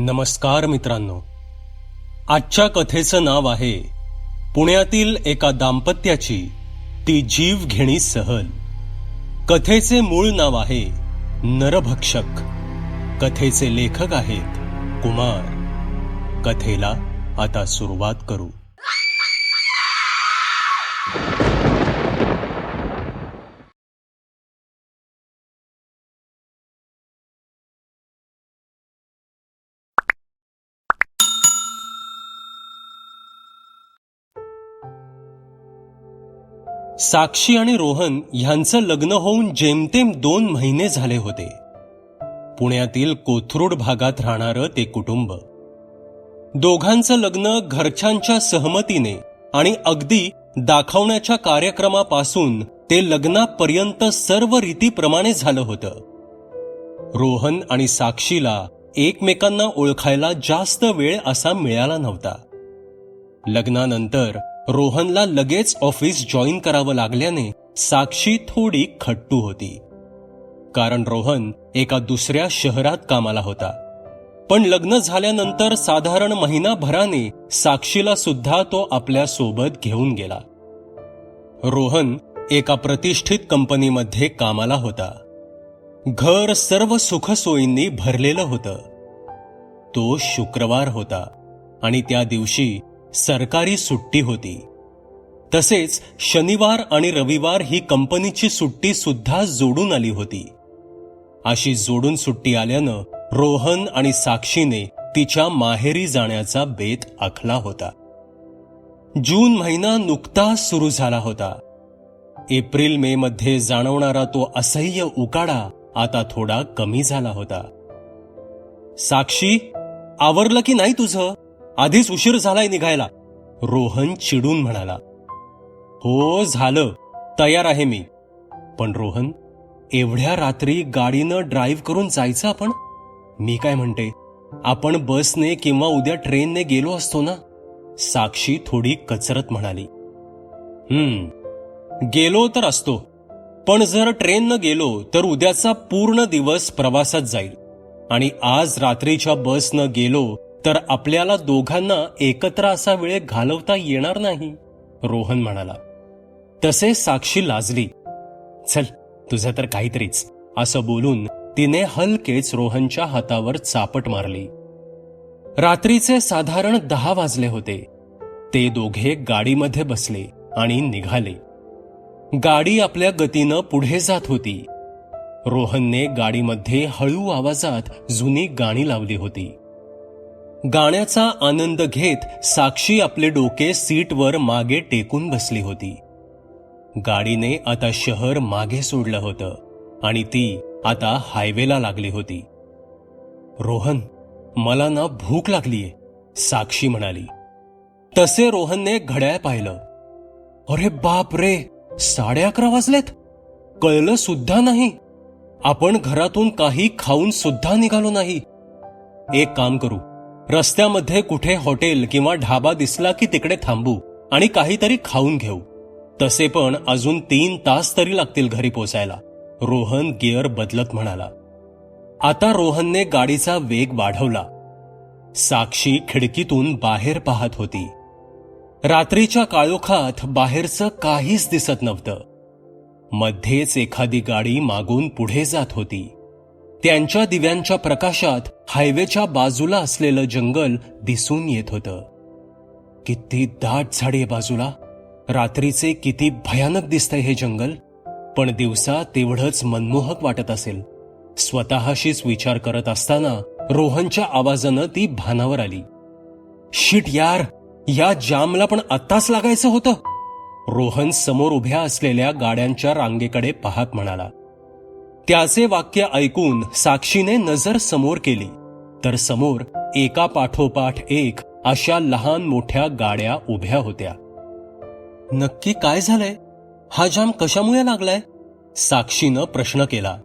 नमस्कार मित्रांनो. आजच्या कथेचं नाव आहे पुण्यातील एका दाम्पत्याची ती जीव घेणी सहल. कथेचे मूळ नाव आहे नरभक्षक. कथेचे लेखक आहेत कुमार. कथेला आता सुरुवात करू. साक्षी आणि रोहन ह्यांचं लग्न होऊन जेमतेम दोन महिने झाले होते. पुण्यातील कोथरूड भागात राहणारं ते कुटुंब. दोघांचं लग्न घरच्यांच्या सहमतीने आणि अगदी दाखवण्याच्या कार्यक्रमापासून ते लग्नापर्यंत सर्व रीतीप्रमाणे झालं होतं. रोहन आणि साक्षीला एकमेकांना ओळखायला जास्त वेळ असा मिळाला नव्हता. लग्नानंतर रोहनला लगेच ऑफिस जॉईन करावं लागल्याने साक्षी थोडी खट्टू होती. कारण रोहन एका दुसऱ्या शहरात कामाला होता. पण लग्न झाल्यानंतर साधारण महिनाभराने साक्षीला सुद्धा तो आपल्यासोबत घेऊन गेला. रोहन एका प्रतिष्ठित कंपनीमध्ये कामाला होता. घर सर्व सुखसोयींनी भरलेलं होतं. तो शुक्रवार होता आणि त्या दिवशी सरकारी सुट्टी होती. तसेच शनिवार आणि रविवार ही कंपनीची सुट्टी सुद्धा जोडून आली होती. अशी जोडून सुट्टी आल्यानं रोहन आणि साक्षीने तिच्या माहेरी जाण्याचा बेत आखला होता. जून महिना नुकताच सुरू झाला होता. एप्रिल मे मध्ये जाणवणारा तो असह्य उकाडा आता थोडा कमी झाला होता. साक्षी आवरलं की नाही तुझं? आधीच उशीर झालाय निघायला. रोहन चिडून म्हणाला हो झालं. तयार आहे मी. पण रोहन एवढ्या रात्री गाडीनं ड्राईव्ह करून जायचं आपण? मी काय म्हणते आपण बसने किंवा उद्या ट्रेनने गेलो असतो ना? साक्षी थोडी कचरत म्हणाली हम्म गेलो तर असतो. पण जर ट्रेननं गेलो तर उद्याचा पूर्ण दिवस प्रवासात जाईल. आणि आज रात्रीच्या बसनं गेलो तर आपल्याला दोघांना एकत्र असा वेळ घालवता येणार नाही रोहन म्हणाला. तसे साक्षी लाजली. चल तुझं तर काहीतरीच असं बोलून तिने हलकेच रोहनच्या हातावर चापट मारली. रात्रीचे साधारण दहा वाजले होते. ते दोघे गाडीमध्ये बसले आणि निघाले. गाडी आपल्या गतीनं पुढे जात होती. रोहनने गाडीमध्ये हळू आवाजात जुनी गाणी लावली होती. गाण्याचा आनंद घेत साक्षी आपले डोके सीटवर मागे टेकून बसली होती. गाडीने आता शहर मागे सोडलं होतं आणि ती आता हायवेला लागली होती. रोहन मला ना भूक लागलीये साक्षी म्हणाली. तसे रोहनने घड्याळ पाहिलं. अरे बाप रे साडे अकरा वाजलेत. कळलं सुद्धा नाही. आपण घरातून काही खाऊन सुद्धा निघालो नाही. एक काम करू रस्त्यामध्ये कुठे हॉटेल किंवा ढाबा दिसला की तिकडे थांबू आणि काहीतरी खाऊन घेऊ. तसे पण अजून तीन तास तरी लागतील घरी पोचायला. रोहन गिअर बदलत म्हणाला. आता रोहनने गाडीचा वेग वाढवला. साक्षी खिडकीतून बाहेर पाहत होती. रात्रीच्या काळोखात बाहेरचं काहीच दिसत नव्हतं. मध्येच एखादी गाडी मागून पुढे जात होती. त्यांच्या दिव्यांच्या प्रकाशात हायवेच्या बाजूला असलेलं जंगल दिसून येत होतं. किती दाट झाडे बाजूला. रात्रीचे किती भयानक दिसतंय हे जंगल. पण दिवसा तेवढंच मनमोहक वाटत असेल. स्वतःशीच विचार करत असताना रोहनच्या आवाजानं ती भानावर आली. शिट यार या जामला पण आत्ताच लागायचं होतं. रोहन समोर उभ्या असलेल्या गाड्यांच्या रांगेकडे पाहत म्हणाला. त्याचे वाक्य ऐकून साक्षीने नजर समोर केली. तर समोर एका पाठोपाठ एक अशा लहान मोठ्या गाड्या उभ्या होत्या. नक्की काय झालंय? हा जाम कशामुळे लागलाय? साक्षीनं प्रश्न केला.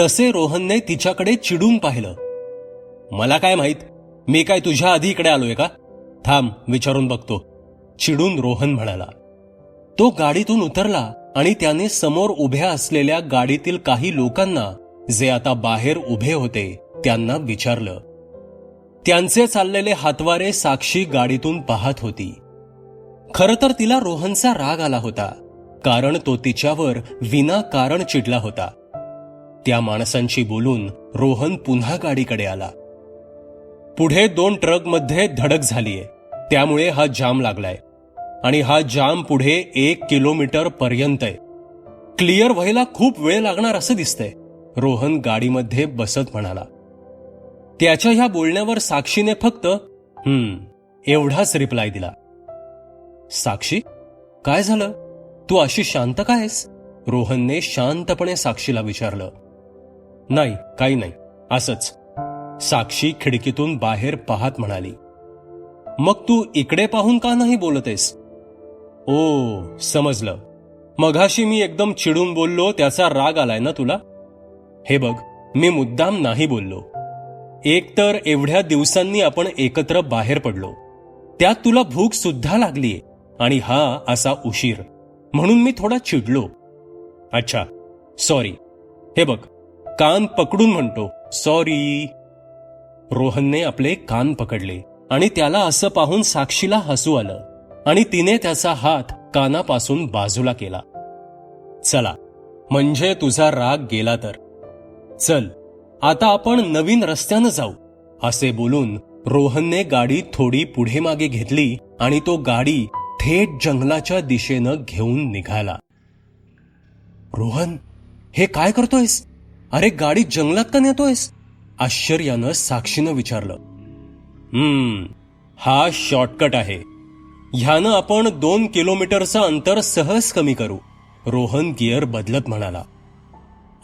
तसे रोहनने तिच्याकडे चिडून पाहिलं. मला काय माहीत? मी काय तुझ्या आधी इकडे आलोय का? थांब विचारून बघतो. चिडून रोहन म्हणाला. तो गाडीतून उतरला. आणि त्याने समोर उभ्या असलेल्या गाडीतील काही लोकांना जे आता बाहेर उभे होते त्यांना विचारलं. त्यांचे चाललेले हातवारे साक्षी गाडीतून पाहत होती. खरं तर तिला रोहनचा राग आला होता कारण तो तिच्यावर विनाकारण चिडला होता. त्या माणसांशी बोलून रोहन पुन्हा गाडीकडे आला. पुढे दोन ट्रकमध्ये धडक झालीय त्यामुळे हा जाम लागलाय. आणि हा जाम पुढे एक किलोमीटर पर्यंत आहे. क्लिअर व्हायला खूप वेळ लागणार असं दिसतंय रोहन गाडीमध्ये बसत म्हणाला. त्याच्या ह्या बोलण्यावर साक्षीने फक्त हम्म एवढाच रिप्लाय दिला. साक्षी काय झालं? तू अशी शांत काय आहेस? रोहनने शांतपणे साक्षीला विचारलं. नाही काही नाही असंच. साक्षी खिडकीतून बाहेर पाहत म्हणाली. मग तू इकडे पाहून का नाही बोलतेस? ओ समजलं. मघाशी मी एकदम चिडून बोललो त्याचा राग आलाय ना तुला? हे बघ मी मुद्दाम नाही बोललो. एक तर एवढ्या दिवसांनी आपण एकत्र बाहेर पडलो. त्यात तुला भूक सुद्धा लागलीये. आणि हा असा उशीर. म्हणून मी थोडा चिडलो. अच्छा सॉरी हे बघ कान पकडून म्हणतो सॉरी रोहनने आपले कान पकडले आणि त्याला असं पाहून साक्षीला हसू आलं. आणि तिने त्याचा हात कानापासून बाजूला केला. चला म्हणजे तुझा राग गेला तर. चल आता आपण नवीन रस्त्यानं जाऊ. असे बोलून रोहनने गाडी थोडी पुढे मागे घेतली आणि तो गाडी थेट जंगलाच्या दिशेनं घेऊन निघाला. रोहन हे काय करतोयस? अरे गाडी जंगलात का नेतोयस? आश्चर्यानं साक्षीनं विचारलं. हम्म हा शॉर्टकट आहे. ह्यानं आपण दोन किलोमीटरचं अंतर सहज कमी करू. रोहन गिअर बदलत म्हणाला.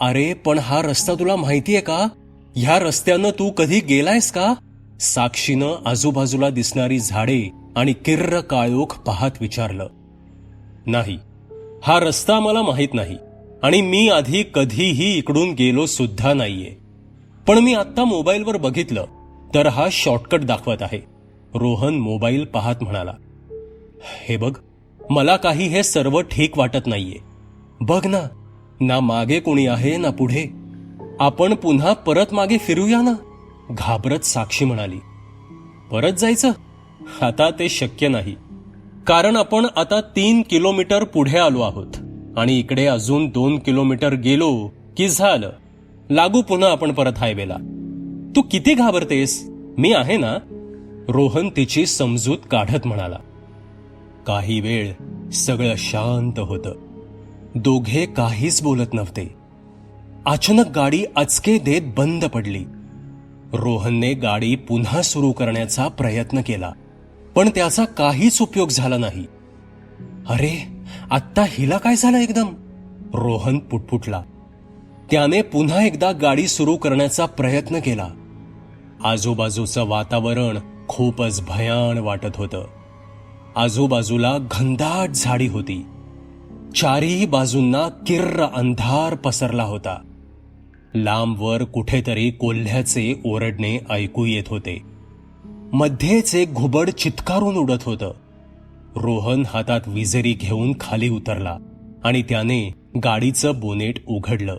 अरे पण हा रस्ता तुला माहितीये का? ह्या रस्त्यानं तू कधी गेलायस का? साक्षीनं आजूबाजूला दिसणारी झाडे आणि किर्र काळोख पाहत विचारलं. नाही हा रस्ता मला माहीत नाही आणि मी आधी कधीही इकडून गेलो सुद्धा नाहीये. पण मी आत्ता मोबाईलवर बघितलं तर हा शॉर्टकट दाखवत आहे. रोहन मोबाईल पाहत म्हणाला. हे बघ मला काही हे सर्व ठीक वाटत नाहीये. बघ ना ना मागे कोणी आहे ना पुढे. आपण पुन्हा परत मागे फिरूया ना? घाबरत साक्षी म्हणाली. परत जायचं? आता ते शक्य नाही. कारण आपण आता तीन किलोमीटर पुढे आलो आहोत. आणि इकडे अजून दोन किलोमीटर गेलो की झालं. लागू पुन्हा आपण परत हायवेला. तू किती घाबरतेस? मी आहे ना? रोहन तिची समजूत काढत म्हणाला. काही वेळ सगळं शांत होतं. दोघे काहीच बोलत नव्हते. अचानक गाडी अचके देत बंद पडली. रोहनने गाडी पुन्हा सुरू करण्याचा प्रयत्न केला पण त्याचा काहीच उपयोग झाला नाही. अरे आत्ता हिला काय झालं एकदम? रोहन पुटपुटला. त्याने पुन्हा एकदा गाडी सुरू करण्याचा प्रयत्न केला. आजूबाजूचं वातावरण खूपच भयान वाटत होतं. आजूबाजूला घनदाट झाडी होती. चारही बाजूंना किर्र अंधार पसरला होता. लांबवर कुठेतरी कोल्ह्याचे ओरडणे ऐकू येत होते. मध्येच एक घुबड चित्कारून उडत होतं. रोहन हातात विजेरी घेऊन खाली उतरला आणि त्याने गाडीचं बोनेट उघडलं.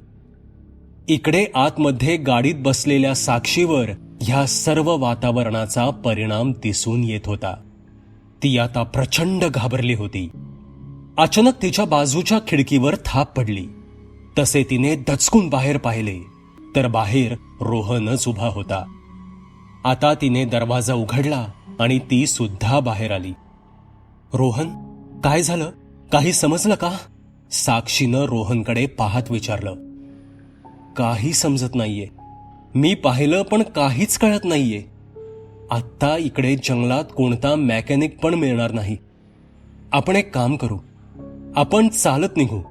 इकडे आतमध्ये गाडीत बसलेल्या साक्षीवर ह्या सर्व वातावरणाचा परिणाम दिसून येत होता. ती आता प्रचंड घाबरली होती. अचानक तिच्या बाजूच्या खिडकीवर थाप पडली. तसे तिने दचकून बाहेर पाहिले. तर बाहेर रोहनच उभा होता. आता तिने दरवाजा उघडला आणि ती सुद्धा बाहेर आली. रोहन काय झालं? काही समजलं का? साक्षीनं रोहनकडे पाहत विचारलं. काही समजत नाहीये. मी पाहिलं पण काहीच कळत नाहीये. आत्ता इकडे जंगलात कोणता मॅकॅनिक पण मिळणार नाही. आपण एक काम करू. आपण चालत निघू.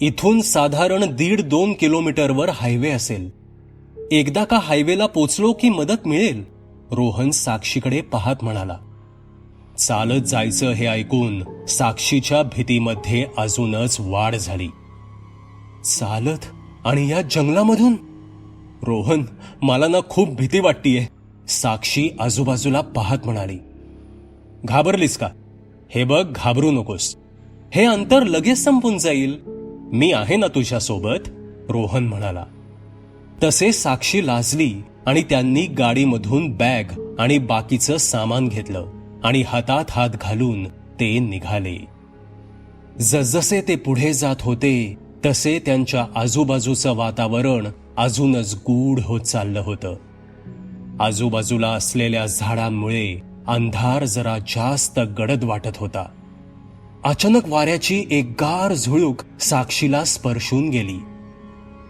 इथून साधारण दीड दोन किलोमीटरवर हायवे असेल. एकदा का हायवेला पोचलो की मदत मिळेल? रोहन साक्षीकडे पाहत म्हणाला. चालत जायचं हे ऐकून साक्षीच्या भीतीमध्ये अजूनच वाढ झाली. चालत? आणि या जंगलामधून? रोहन मला ना खूप भीती वाटतीये. साक्षी आजूबाजूला पाहत म्हणाली घाबरलीस का? हे बघ घाबरू नकोस. हे अंतर लगेच संपून जाईल. मी आहे ना तुझ्या सोबत रोहन म्हणाला. तसे साक्षी लाजली आणि त्यांनी गाडीमधून बॅग आणि बाकीचं सामान घेतलं आणि हातात हात घालून ते निघाले. जसजसे ते पुढे जात होते तसे त्यांच्या आजूबाजूचं वातावरण अजूनच गूढ होत चाललं होतं. आजूबाजूला असलेल्या झाडांमुळे अंधार जरा जास्त गडद वाटत होता. अचानक वाऱ्याची एक गार झुळूक साक्षीला स्पर्शून गेली.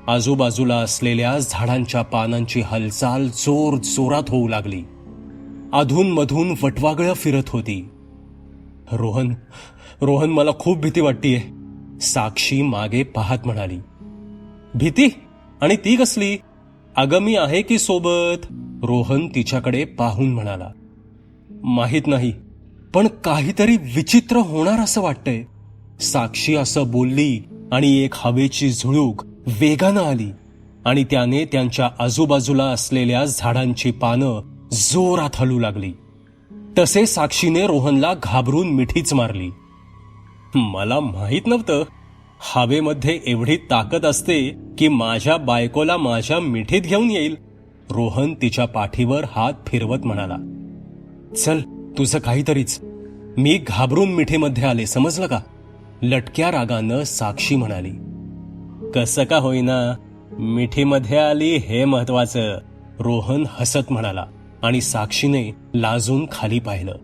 आजूबाजूला असलेल्या झाडांच्या पानांची हालचाल जोर जोरात होऊ लागली. अधून मधून वटवागळं फिरत होती. रोहन रोहन मला खूप भीती वाटतीये साक्षी मागे पाहत म्हणाली. भीती? आणि ती कसली? अगं मी आहे की सोबत? रोहन तिच्याकडे पाहून म्हणाला माहीत नाही पण काहीतरी विचित्र होणार असं वाटतंय. साक्षी असं बोलली आणि एक हवेची झुळूक वेगानं आली आणि त्याने त्यांच्या आजूबाजूला असलेल्या झाडांची पानं जोरात हलू लागली. तसे साक्षीने रोहनला घाबरून मिठीच मारली. मला माहीत नव्हतं हवेमध्ये एवढी ताकद असते की माझ्या बायकोला माझ्या मिठीत घेऊन येईल. रोहन तिच्या पाठीवर हात फिरवत म्हणाला चल तुझं काहीतरीच. मी घाबरून मिठीमध्ये आले समजलं का? लटक्या रागानं साक्षी म्हणाली कसं का होईना मिठीमध्ये आली हे महत्वाचं. रोहन हसत म्हणाला आणि साक्षीने लाजून खाली पाहिलं.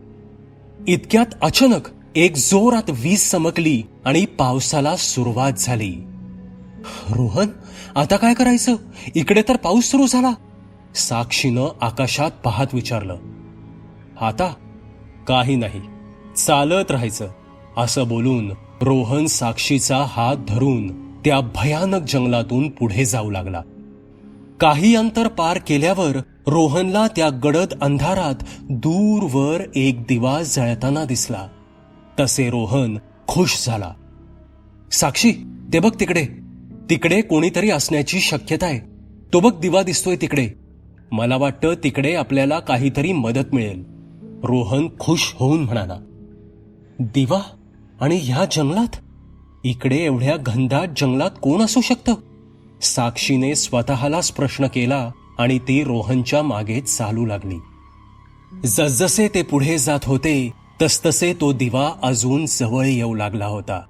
इतक्यात अचानक एक जोरात वीज चमकली आणि पावसाला सुरुवात झाली. रोहन आता काय करायचं? इकडे तर पाऊस सुरू झाला. साक्षीनं आकाशात पाहत विचारलं आता काही नाही चालत राहायचं असं बोलून रोहन साक्षीचा हात धरून त्या भयानक जंगलातून पुढे जाऊ लागला. काही अंतर पार केल्यावर रोहनला त्या गडद अंधारात दूरवर एक दिवा जळताना दिसला. तसे रोहन खुश झाला. साक्षी ते बघ तिकडे. तिकडे कोणीतरी असण्याची शक्यता आहे. तो बघ दिवा दिसतोय तिकडे. मला वाटतं तिकडे आपल्याला काहीतरी मदत मिळेल. रोहन खुश होऊन म्हणाला दिवा आणि ह्या जंगलात? इकडे एवढ्या घनदाट जंगलात कोण असू शकतं? साक्षीने स्वतःलाच प्रश्न केला आणि ती रोहनच्या मागे चालू लागली. जसजसे ते पुढे जात होते तसतसे तो दिवा अजून जवळ येऊ लागला होता.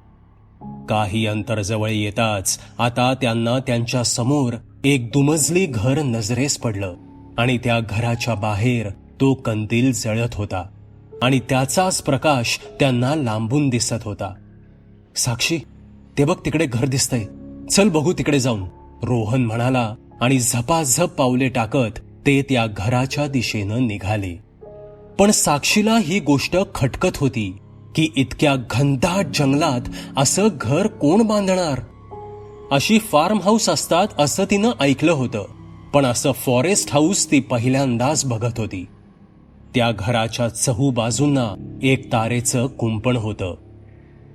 काही अंतर जवळ येताच आता त्यांना त्यांच्यासमोर एक दुमजली घर नजरेस पडलं. आणि त्या घराच्या बाहेर तो कंदील जळत होता. आणि त्याचाच प्रकाश त्यांना लांबून दिसत होता. साक्षी ते बघ तिकडे घर दिसतंय. चल बघू तिकडे जाऊन. रोहन म्हणाला आणि झपाझप पावले टाकत ते त्या घराच्या दिशेनं निघाले. पण साक्षीला ही गोष्ट खटकत होती की इतक्या घनदाट जंगलात असं घर कोण बांधणार? अशी फार्म हाऊस असतात असं तिनं ऐकलं होतं. पण असं फॉरेस्ट हाऊस ती पहिल्यांदाच बघत होती. त्या घराच्या चहू बाजूंना एक तारेचं कुंपण होतं.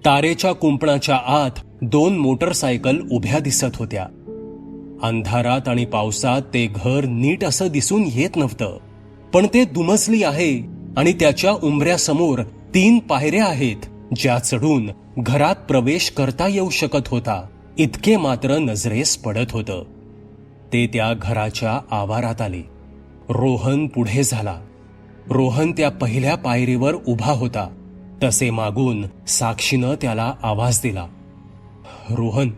तारेच्या कुंपणाच्या आत दोन मोटरसायकल उभ्या दिसत होत्या. अंधारात आणि पावसात ते घर नीट असं दिसून येत नव्हतं. पण ते दुमजली आहे आणि त्याच्या उंबऱ्यासमोर तीन पायऱ्या आहेत ज्या चढून घरात प्रवेश करता येऊ शकत होता. इतके मात्र नजरेस पडत होतं. ते त्या घराच्या आवारात आले. रोहन पुढे झाला. रोहन त्या पहिल्या पायरीवर उभा होता. तसे मागून साक्षीनं त्याला आवाज दिला. रोहन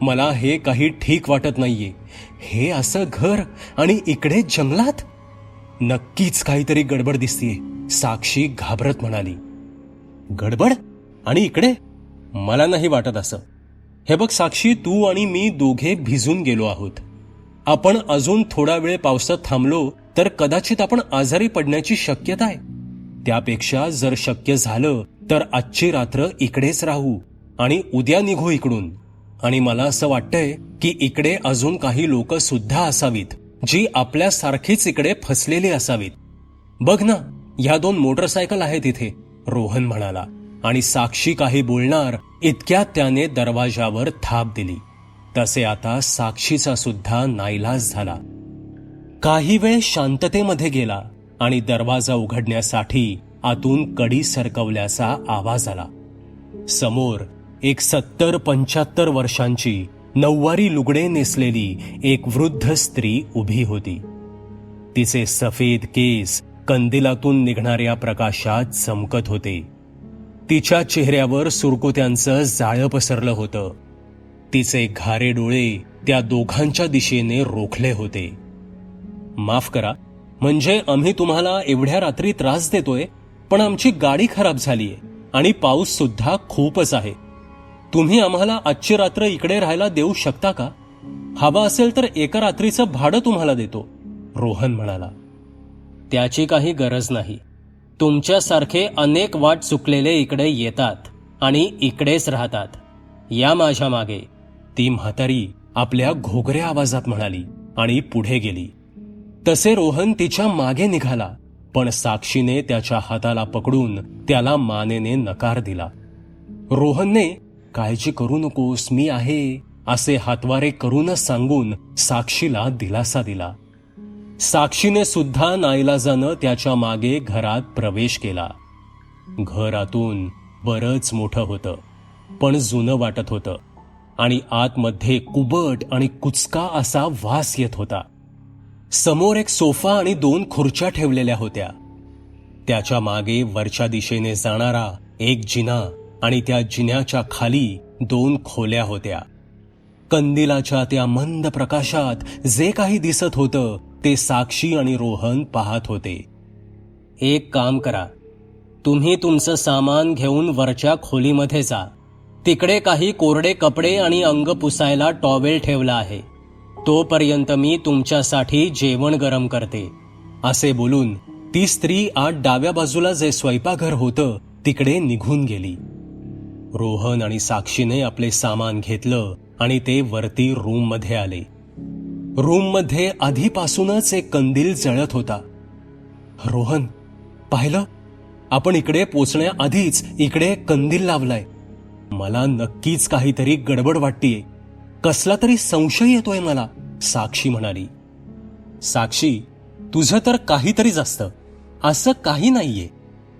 मला हे काही ठीक वाटत नाहीये. हे असं घर आणि इकडे जंगलात? नक्कीच काहीतरी गडबड दिसतीये साक्षी घाबरत म्हणाली. गडबड? आणि इकडे? मला नाही वाटत असं. हे बघ साक्षी तू आणि मी दोघे भिजून गेलो आहोत. आपण अजून थोडा वेळ पावसात थांबलो तर कदाचित आपण आजारी पडण्याची शक्यता आहे. त्यापेक्षा जर शक्य झालं तर आजची रात्र इकडेच राहू आणि उद्या निघू इकडून. आणि मला असं वाटतंय की इकडे अजून काही लोक सुद्धा असावीत जी आपल्यासारखीच इकडे फसलेली असावीत. बघ ना ह्या दोन मोटरसायकल आहेत इथे रोहन म्हणाला. आणि साक्षी काही बोलणार इतक्या त्याने दरवाजावर थाप दिली. तसे आता साक्षीचा सुद्धा नाईलाज झाला. काही वेळ शांततेमध्ये गेला आणि दरवाजा उघडण्यासाठी आतून कडी सरकवल्याचा आवाज आला. समोर एक सत्तर पंच्याहत्तर वर्षांची नऊवारी लुगडे नेसलेली एक वृद्ध स्त्री उभी होती. तिचे सफेद केस कंदिलातून निघणाऱ्या प्रकाशात चमकत होते. तिच्या चेहऱ्यावर सुरकुत्यांचं जाळं पसरलं होतं. तिचे घारे डोळे त्या दोघांच्या दिशेने रोखले होते. माफ करा म्हणजे आम्ही तुम्हाला एवढ्या रात्री त्रास देतोय पण आमची गाडी खराब झालीय आणि पाऊस सुद्धा खूपच आहे. तुम्ही आम्हाला आजची रात्र इकडे राहायला देऊ शकता का? हवा असेल तर एका रात्रीचं भाडं तुम्हाला देतो रोहन म्हणाला. त्याची काही गरज नाही. तुमच्यासारखे अनेक वाट चुकलेले इकडे येतात आणि इकडेच राहतात. या माझ्या मागे. ती म्हातारी आपल्या घोगऱ्या आवाजात म्हणाली आणि पुढे गेली. तसे रोहन तिच्यामागे निघाला पण साक्षीने त्याच्या हाताला पकडून त्याला मानेने नकार दिला. रोहनने काळजी करू नकोस मी आहे असे हातवारे करूनच सांगून साक्षीला दिलासा दिला. साक्षीने सुद्धा नाईलाजानं त्याच्यामागे घरात प्रवेश केला. घरातून बरंच मोठं होतं पण जुनं वाटत होतं. आणि आतमध्ये कुबट आणि कुचका असा वास येत होता. समोर एक सोफा आणि दोन खुर्च्या ठेवलेल्या होत्या. त्याच्यामागे वरच्या दिशेने जाणारा एक जिना आणि त्या जिन्याच्या खाली दोन खोल्या होत्या. कंदिलाच्या त्या मंद प्रकाशात जे काही दिसत होतं ते साक्षी आणि रोहन पाहत होते. एक काम करा. तुम्ही तुमचं सामान घेऊन वरच्या खोलीमध्ये जा. तिकडे काही कोरडे कपडे आणि अंग पुसायला टॉवेल ठेवला आहे. तोपर्यंत मी तुमच्यासाठी जेवण गरम करते. असे बोलून ती स्त्री आत डाव्या बाजूला जे स्वयंपाकघर होतं तिकडे निघून गेली. रोहन आणि साक्षीने आपले सामान घेतलं आणि ते वरती रूममध्ये आले. रूममध्ये आधीपासूनच एक कंदील जळत होता. रोहन पाहिलं? आपण इकडे पोचण्याआधीच इकडे कंदील लावलाय. मला नक्कीच काहीतरी गडबड वाटतीये. कसला तरी संशय येतोय मला साक्षी म्हणाली. साक्षी तुझं तर काहीतरीच असतं असं काही नाहीये.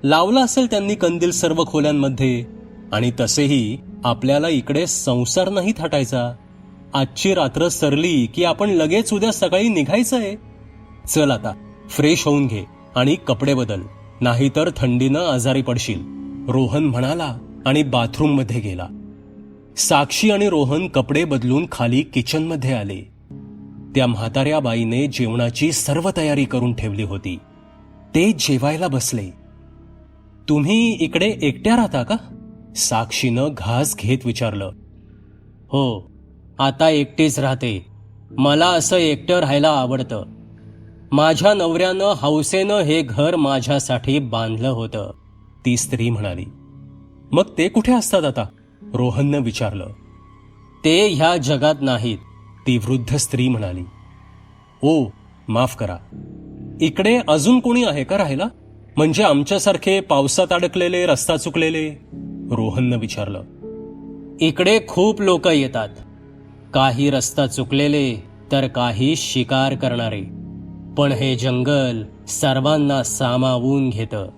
लावलं असेल त्यांनी कंदील सर्व खोल्यांमध्ये आणि तसेही आपल्याला इकडे संसार नाही थाटायचा आजची रात्र सरली की आपण लगेच उद्या सकाळी निघायचंय. चल आता फ्रेश होऊन घे आणि कपडे बदल नाहीतर थंडीनं आजारी पडशील. रोहन म्हणाला आणि बाथरूममध्ये गेला. साक्षी आणि रोहन कपडे बदलून खाली किचनमध्ये आले. त्या म्हाताऱ्या बाईने जेवणाची सर्व तयारी करून ठेवली होती. ते जेवायला बसले. तुम्ही इकडे एकट्या राहता का? साक्षीनं घास घेत विचारलं. हो आता एकटेच राहते. मला असं एकटं राहायला आवडतं. माझ्या नवऱ्यानं हौसेनं हे घर माझ्यासाठी बांधलं होतं ती स्त्री म्हणाली. मग ते कुठे असतात आता? रोहननं विचारलं. ते ह्या जगात नाहीत ती वृद्ध स्त्री म्हणाली. ओ माफ करा. इकडे अजून कोणी आहे का राहायला म्हणजे आमच्यासारखे पावसात अडकलेले रस्ता चुकलेले? रोहननं विचारलं. इकडे खूप लोक येतात. काही रस्ता चुकलेले तर काही शिकार करणारे. पण हे जंगल सर्वांना सामावून घेतं.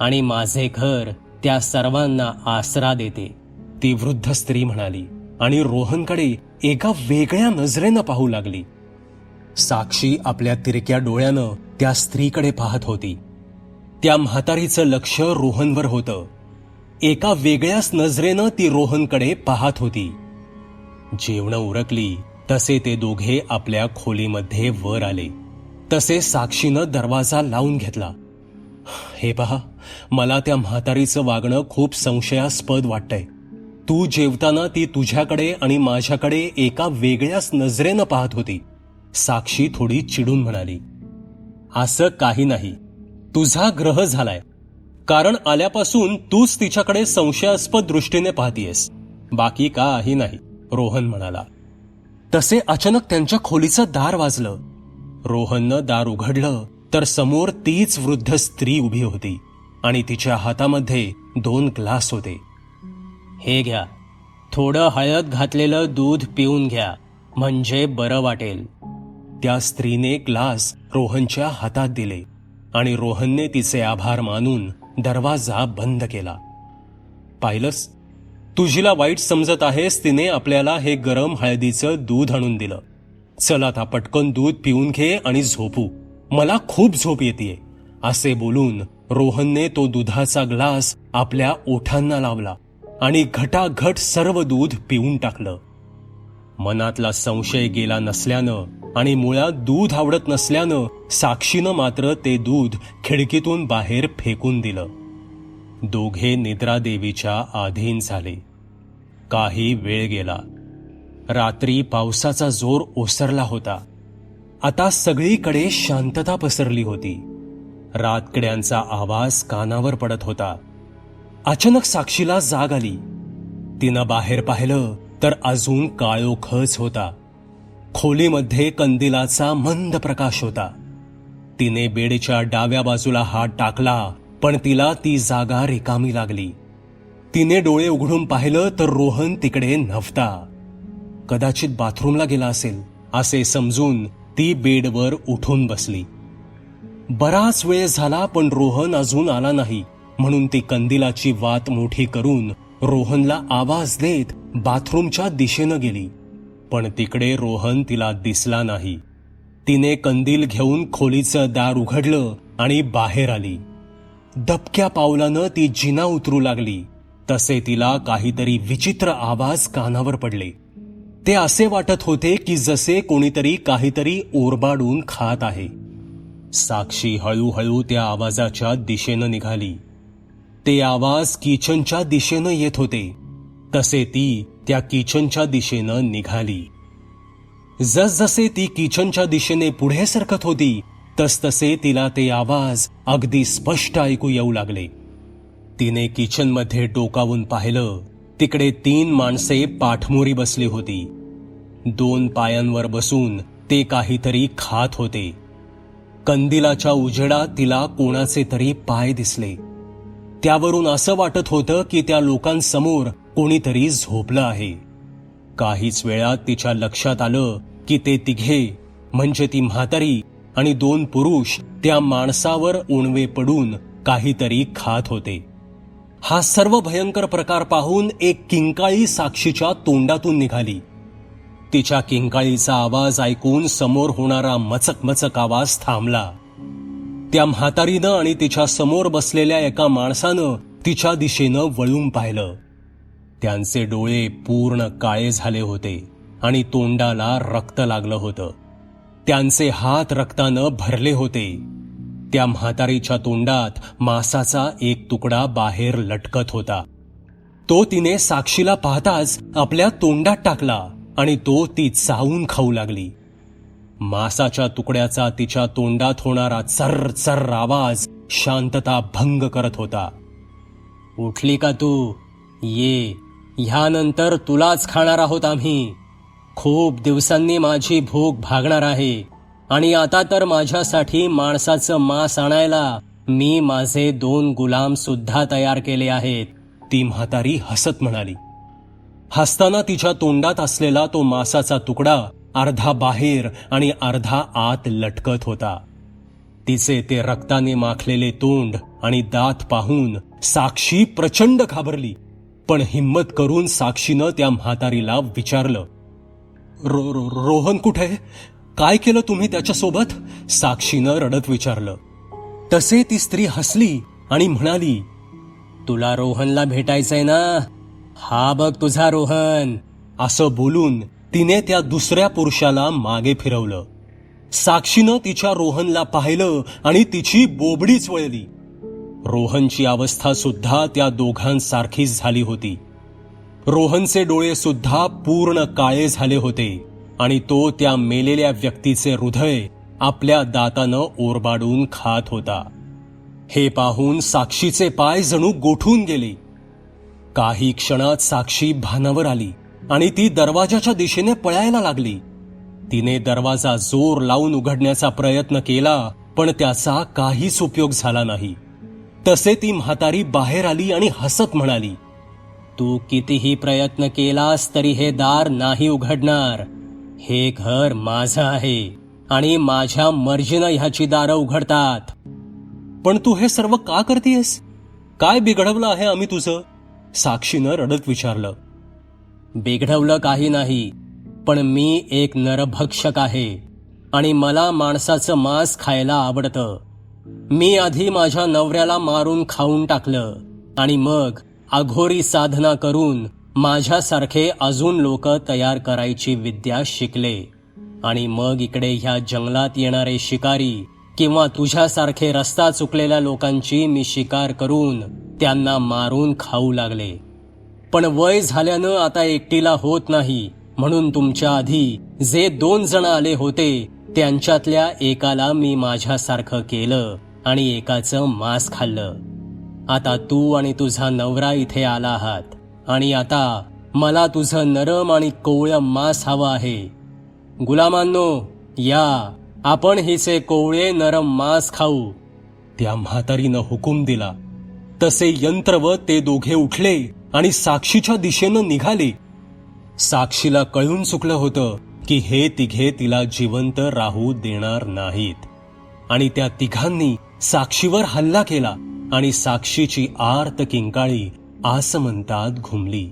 आणि माझे घर त्या सर्वांना आसरा देते. ती वृद्ध स्त्री म्हणाली आणि रोहनकडे एका वेगळ्या नजरेनं पाहू लागली. साक्षी आपल्या तिरक्या डोळ्यानं त्या स्त्रीकडे पाहत होती. त्या म्हातारीचं लक्ष रोहनवर होतं. एका वेगळ्याच नजरेनं ती रोहनकडे पाहत होती. जेवणं उरकली तसे ते दोघे आपल्या खोलीमध्ये वर आले. तसे साक्षीनं दरवाजा लावून घेतला. हे पहा मला त्या म्हातारीचं वागणं खूप संशयास्पद वाटतंय. तू जेवताना ती तुझ्याकडे आणि माझ्याकडे एका वेगळ्याच नजरेनं पाहत होती. साक्षी थोडी चिडून म्हणाली असं काही नाही. तुझा ग्रह झालाय. कारण आल्यापासून तूच तिच्याकडे संशयास्पद दृष्टीने पाहतीयस. बाकी काही नाही रोहन म्हणाला. तसे अचानक त्यांच्या खोलीचं दार वाजलं. रोहननं दार उघडलं तर समोर तीच वृद्ध स्त्री उभी होती. आणि तिच्या हातामध्ये दोन ग्लास होते. हे घ्या. थोडं हळद घातलेलं दूध पिऊन घ्या. म्हणजे बरं वाटेल. त्या स्त्रीने ग्लास रोहनच्या हातात दिले आणि रोहनने तिचे आभार मानून दरवाजा बंद केला. पाहिलंस तुझीला वाईट समजत आहेस तिने आपल्याला हे गरम हळदीचं दूध आणून दिलं. चल आता पटकन दूध पिऊन घे आणि झोपू. मला खूप झोप येते असे बोलून रोहनने तो दुधाचा ग्लास आपल्या ओठांना लावला आणि घटाघट सर्व दूध पिऊन टाकलं. मनातला संशय गेला नसल्यानं आणि मुळात दूध आवडत नसल्यानं साक्षीनं मात्र ते दूध खिडकीतून बाहेर फेकून दिलं. दोघे निद्रादेवीच्या आधीन झाले. काही वेळ गेला. रात्री पावसाचा जोर ओसरला होता. आता सगळीकडे शांतता पसरली होती. रातकड्यांचा आवाज कानावर पडत होता. अचानक साक्षीला जाग आली. तिनं बाहेर पाहिलं तर अजून काळोखच होता. खोलीमध्ये कंदिलाचा मंद प्रकाश होता. तिने बेडच्या डाव्या बाजूला हात टाकला पण तिला ती जागा रिकामी लागली. तिने डोळे उघडून पाहिलं तर रोहन तिकडे नव्हता. कदाचित बाथरूमला गेला असेल असे समजून ती बेडवर उठून बसली. बराच वेळ झाला पण रोहन अजून आला नाही. म्हणून ती कंदिलाची वात मोठी करून रोहनला आवाज देत बाथरूमच्या दिशेनं गेली. पण तिकडे रोहन तिला दिसला नाही. तिने कंदील घेऊन खोलीचं दार उघडलं आणि बाहेर आली. दबक्या पावलानं ती जिना उतरू लागली. तसे तिला काहीतरी विचित्र आवाज कानावर पडले. ते असे वाटत होते की जसे कोणीतरी काहीतरी ओरबाडून खात आहे. साक्षी हळूहळू त्या आवाजाच्या दिशेनं निघाली. ते आवाज किचनच्या दिशेनं येत होते. तसे ती त्या किचनच्या दिशेनं निघाली. जसजसे ती किचनच्या दिशेने पुढे सरकत होती तसतसे तिला ते आवाज अगदी स्पष्ट ऐकू येऊ लागले. तिने किचनमध्ये डोकावून पाहिलं तिकडे तीन माणसे पाठमोरी बसली होती. दोन पायांवर बसून ते काहीतरी खात होते. कंदिलाच्या उजेडात तिला कोणाचे तरी पाय दिसले. त्यावरून असं वाटत होतं की त्या लोकांसमोर कोणीतरी झोपलं आहे. काहीच वेळात तिच्या लक्षात आलं की ते तिघे म्हणजे ती म्हातारी आणि दोन पुरुष त्या माणसावर उणवे पडून काहीतरी खात होते. हा सर्व भयंकर प्रकार पाहून एक किंकाळी साक्षीच्या तोंडातून निघाली. तिच्या किंकाळीचा आवाज ऐकून समोर होणारा मचक मचक आवाज थांबला. त्या म्हातारीनं आणि तिच्या समोर बसलेल्या एका माणसानं तिच्या दिशेनं वळून पाहिलं. त्यांचे डोळे पूर्ण काळे झाले होते आणि तोंडाला रक्त लागलं होतं. त्यांचे हात रक्तानं भरले होते. त्या म्हातारीच्या तोंडात मांसाचा एक तुकडा बाहेर लटकत होता. तो तिने साक्षीला पाहताच आपल्या तोंडात टाकला. आणि तो ती चावून खाऊ लागली. मासाच्या तुकड्याचा तिच्या तोंडात होणारा चर चर्र आवाज शांतता भंग करत होता. उठली का तू? ये. ह्यानंतर तुलाच खाणार आहोत आम्ही. खूप दिवसांनी माझी भूक भागणार आहे. आणि आता तर माझ्यासाठी माणसाचं मांस आणायला मी माझे दोन गुलाम सुद्धा तयार केले आहेत ती म्हातारी हसत म्हणाली. हसताना तिच्या तोंडात असलेला तो मासाचा तुकडा अर्धा बाहेर आणि अर्धा आत लटकत होता. तिचे ते रक्ताने माखलेले तोंड आणि दात पाहून साक्षी प्रचंड घाबरली पण हिंमत करून साक्षीनं त्या म्हातारीला विचारलं रो, रो, रोहन कुठे? काय केलं तुम्ही त्याच्यासोबत? साक्षीनं रडत विचारलं. तसे ती स्त्री हसली आणि म्हणाली तुला रोहनला भेटायचंय ना? हा बघ तुझा रोहन. असं बोलून तिने त्या दुसऱ्या पुरुषाला मागे फिरवलं. साक्षीनं तिच्या रोहनला पाहिलं आणि तिची बोबडीच वळली. रोहनची अवस्था सुद्धा त्या दोघांसारखीच झाली होती. रोहनचे डोळे सुद्धा पूर्ण काळे झाले होते आणि तो त्या मेलेल्या व्यक्तीचे हृदय आपल्या दातानं ओरबाडून खात होता. हे पाहून साक्षीचे पाय जणू गोठून गेले. काही क्षणात साक्षी भानावर आली आणि ती दरवाजाच्या दिशेने पळायला लागली. तिने दरवाजा जोर लावून उघडण्याचा प्रयत्न केला पण त्याचा काहीच उपयोग झाला नाही. तसे ती म्हातारी बाहेर आली आणि हसत म्हणाली तू कितीही प्रयत्न केलास तरी हे दार नाही उघडणार. हे घर माझं आहे आणि माझ्या मर्जीनं ह्याची दारं उघडतात. पण तू हे सर्व का करतेयस? काय बिघडवलं आहे आम्ही तुझं? साक्षीनं रडत विचारलं बिघडवलं काही नाही पण मी एक नरभक्षक आहे आणि मला माणसाचं मांस खायला आवडतं. मी आधी माझ्या नवऱ्याला मारून खाऊन टाकलं आणि मग अघोरी साधना करून माझ्यासारखे अजून लोक तयार करायची विद्या शिकले. आणि मग इकडे ह्या जंगलात येणारे शिकारी किंवा तुझ्यासारखे रस्ता चुकलेल्या लोकांची मी शिकार करून त्यांना मारून खाऊ लागले. पण वय झाल्यानं आता एकटीला होत नाही म्हणून तुमच्या आधी जे दोन जण आले होते त्यांच्यातल्या एकाला मी माझ्यासारखं केलं आणि एकाचं मांस खाल्लं. आता तू आणि तुझा नवरा इथे आला आहात आणि आता मला तुझं नरम आणि कोवळं मांस हवं आहे. गुलामांनो या आपण हिचे कोवळे नरम मांस खाऊ. त्या म्हातारीनं हुकूम दिला. तसे यंत्र व ते दोघे उठले आणि साक्षीच्या दिशेनं निघाले. साक्षीला कळून चुकलं होतं की हे तिघे तिला जिवंत राहू देणार नाहीत. आणि त्या तिघांनी साक्षीवर हल्ला केला आणि साक्षीची आर्त किंकाळी आसमंतात घुमली.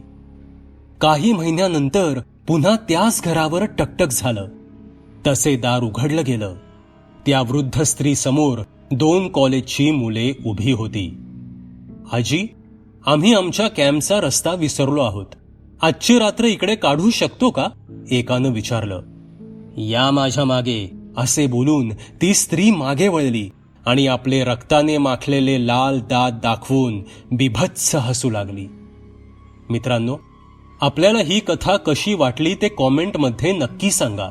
काही महिन्यानंतर पुन्हा त्याच घरावर टकटक झालं. तसे दार उघडलं गेलं. त्या वृद्ध स्त्री समोर दोन कॉलेजची मुले उभी होती. आजी आम्ही आमच्या कॅम्पचा रस्ता विसरलो आहोत. आजची रात्र इकडे काढू शकतो का? एकानं विचारलं. या माझ्या मागे असे बोलून ती स्त्री मागे वळली आणि आपले रक्ताने माखलेले लाल दात दाखवून बिभत्स हसू लागली. मित्रांनो आपल्याला ही कथा कशी वाटली ते कॉमेंटमध्ये नक्की सांगा.